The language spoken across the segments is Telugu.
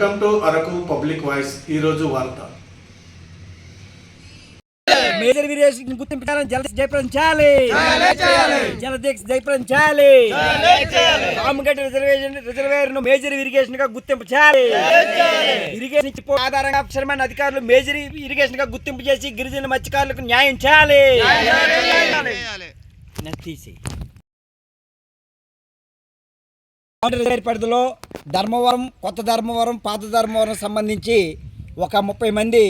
Welcome to Araku public voice ఈరోజు వార్త. మేజర్ వీరేషన్ గుర్తింపడం జల జయప్రదించాలి జలదీక్ష జయప్రదించాలి రామగడ్డ రిజర్వేషన్ రిజర్వేర్ను మేజర్ ఇరిగేషన్గా గుర్తింపు చేయాలి. ఇరిగేషన్ ఆధారంగా అవసరమైన అధికారులు మేజర్ ఇరిగేషన్గా గుర్తింపు చేసి గిరిజన మత్స్యకారులకు న్యాయం చేయాలి. నెక్స్ట్ తీసి పరిధిలో ధర్మవరం కొత్త ధర్మవరం పాత ధర్మవరం సంబంధించి ఒక ముప్పై మంది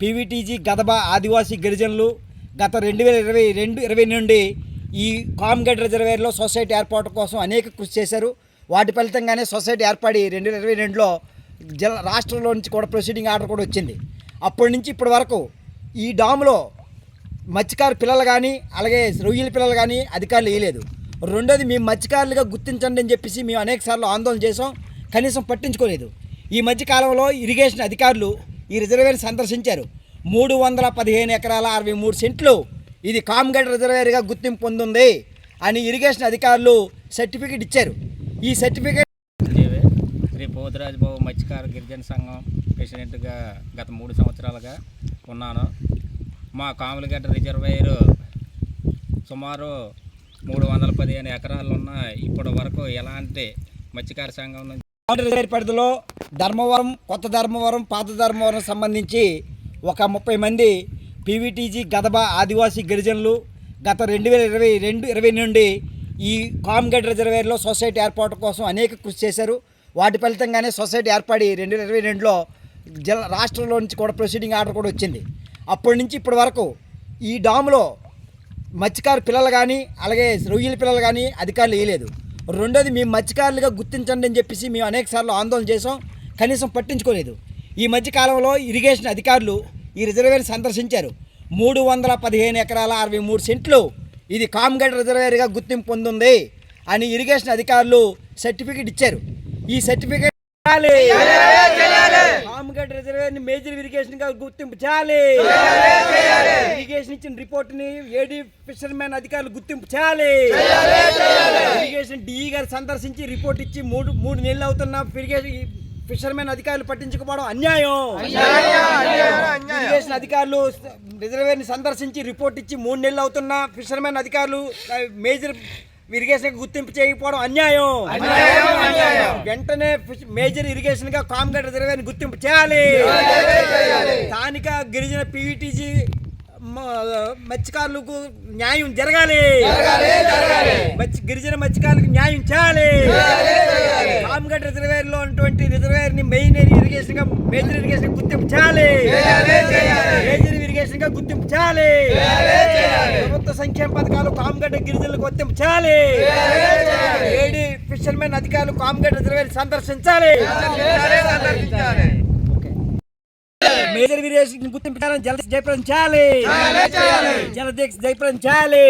పీవీటీజీ గదబ ఆదివాసీ గిరిజనులు గత రెండు వేల ఇరవై రెండు ఇరవై నుండి ఈ కామ్గడ్ రిజర్వేర్లో సొసైటీ ఏర్పాటు కోసం అనేక కృషి చేశారు. వాటి ఫలితంగానే సొసైటీ ఏర్పడి రెండు వేల ఇరవై రెండులో జిల్లా రాష్ట్రంలో నుంచి కూడా ప్రొసీడింగ్ ఆర్డర్ కూడా వచ్చింది. అప్పటి నుంచి ఇప్పటి వరకు ఈ డాములో మత్స్యకారు పిల్లలు కానీ అలాగే రొయ్యల పిల్లలు కానీ అధికారులు వేయలేదు. రెండోది మేము మత్స్యకారులుగా గుర్తించండి అని చెప్పేసి మేము అనేక సార్లు ఆందోళన చేసాం కనీసం పట్టించుకోలేదు. ఈ మధ్యకాలంలో ఇరిగేషన్ అధికారులు ఈ రిజర్వేర్ సందర్శించారు. మూడు వందల పదిహేను ఎకరాల అరవై మూడు సెంట్లు ఇది కామ్గడ్ రిజర్వేర్గా గుర్తింపు పొందింది అని ఇరిగేషన్ అధికారులు సర్టిఫికేట్ ఇచ్చారు. ఈ సర్టిఫికేట్ శ్రీ పోతురాజు బాబు మత్స్యకార గిరిజన సంఘం ప్రెసిడెంట్గా గత మూడు సంవత్సరాలుగా ఉన్నాను. మా కాములగడ్డ రిజర్వేయరు సుమారు మూడు వందల పదిహేను ఎకరాలు ఉన్న ఇప్పటి వరకు ఎలాంటి మత్స్యకార సంఘం నుంచి రిజర్వేర్ పరిధిలో ధర్మవరం కొత్త ధర్మవరం పాత ధర్మవరం సంబంధించి ఒక ముప్పై మంది పీవీటీజీ గదబ ఆదివాసీ గిరిజనులు గత రెండు వేల ఇరవై రెండు ఇరవై నుండి ఈ కామ్గడ్ రిజర్వేర్లో సొసైటీ ఏర్పాటు కోసం అనేక కృషి చేశారు. వాటి ఫలితంగానే సొసైటీ ఏర్పడి రెండు వేల ఇరవై రెండులో జిల్లా రాష్ట్రంలో నుంచి కూడా ప్రొసీడింగ్ ఆర్డర్ కూడా వచ్చింది. అప్పటి నుంచి ఇప్పటి వరకు ఈ డాములో మత్స్యకారు పిల్లలు కానీ అలాగే రొయ్యల పిల్లలు కానీ అధికారులు వేయలేదు. రెండోది మేము మత్స్యకారులుగా గుర్తించండి అని చెప్పేసి మేము అనేక సార్లు ఆందోళన చేసాం కనీసం పట్టించుకోలేదు. ఈ మధ్యకాలంలో ఇరిగేషన్ అధికారులు ఈ రిజర్వేర్ సందర్శించారు. మూడు వందల పదిహేను ఎకరాల అరవై మూడు సెంట్లు ఇది కామ్గడ్ రిజర్వేర్గా గుర్తింపు పొందింది అని ఇరిగేషన్ అధికారులు సర్టిఫికేట్ ఇచ్చారు. ఈ సర్టిఫికేట్ చేయాలి. కామ్గడ్ రిజర్వేర్ని మేజర్ ఇరిగేషన్గా గుర్తింపు చేయాలి. ఇరిగేషన్ ఇచ్చిన రిపోర్ట్ని ఏడీ ఫిషర్మెన్ అధికారులు గుర్తింపు చేయాలి. ఇరిగేషన్ డిఈ గారు సందర్శించి రిపోర్ట్ ఇచ్చి మూడు మూడు నెలలు అవుతున్న ఇరిగేషన్ ఫిషర్మెన్ అధికారులు పట్టించుకోవడం అన్యాయం. ఇరిగేషన్ అధికారులు రిజర్వేర్ని సందర్శించి రిపోర్ట్ ఇచ్చి మూడు నెలలు అవుతున్న ఫిషర్మెన్ అధికారులు మేజర్ ఇరిగేషన్ గుర్తింపు చేయకపోవడం అన్యాయం. వెంటనే మేజర్ ఇరిగేషన్గా కామ్గడ్ రిజర్వేర్ గుర్తింపు చేయాలి. స్థానిక గిరిజన పీవీటీజీ మత్స్యకారులకు న్యాయం జరగాలి. గిరిజన మత్స్యకారులకు న్యాయం చేయాలి. కామ్గడ్ రిజర్వేర్లో ఉన్నటువంటి రిజర్వేర్ని మెయిన్ ఇరిగేషన్గా మేజర్ ఇరిగేషన్ గుర్తింపు చేయాలి. మేజర్ ఇరిగేషన్గా గుర్తింపు చేయాలి. ప్రభుత్వ సంక్షేమ పథకాలు కామ్గడ్డ గిరిజనులకు గుర్తింపు చేయాలి. ఏడి ఫిషర్మెన్ అధికారులు కామ్గడ్డ రిజర్వేర్ సందర్శించాలి. మేజర్ వీరేషన్ గుర్తింపడం జల జయప్రదించాలి జలదీక్ష జయప్రదించాలి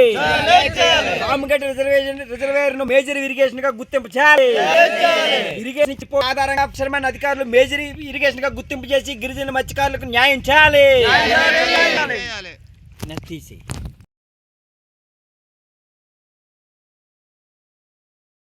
రామగడ్డ రిజర్వేషన్ రిజర్వేర్ను మేజర్ ఇరిగేషన్గా గుర్తింపు చేయాలి. ఇరిగేషన్ ఆధారంగా అవసరమైన అధికారులు మేజర్ ఇరిగేషన్గా గుర్తింపు చేసి గిరిజన మత్స్యకారులకు న్యాయం చేయాలి. Nastisi.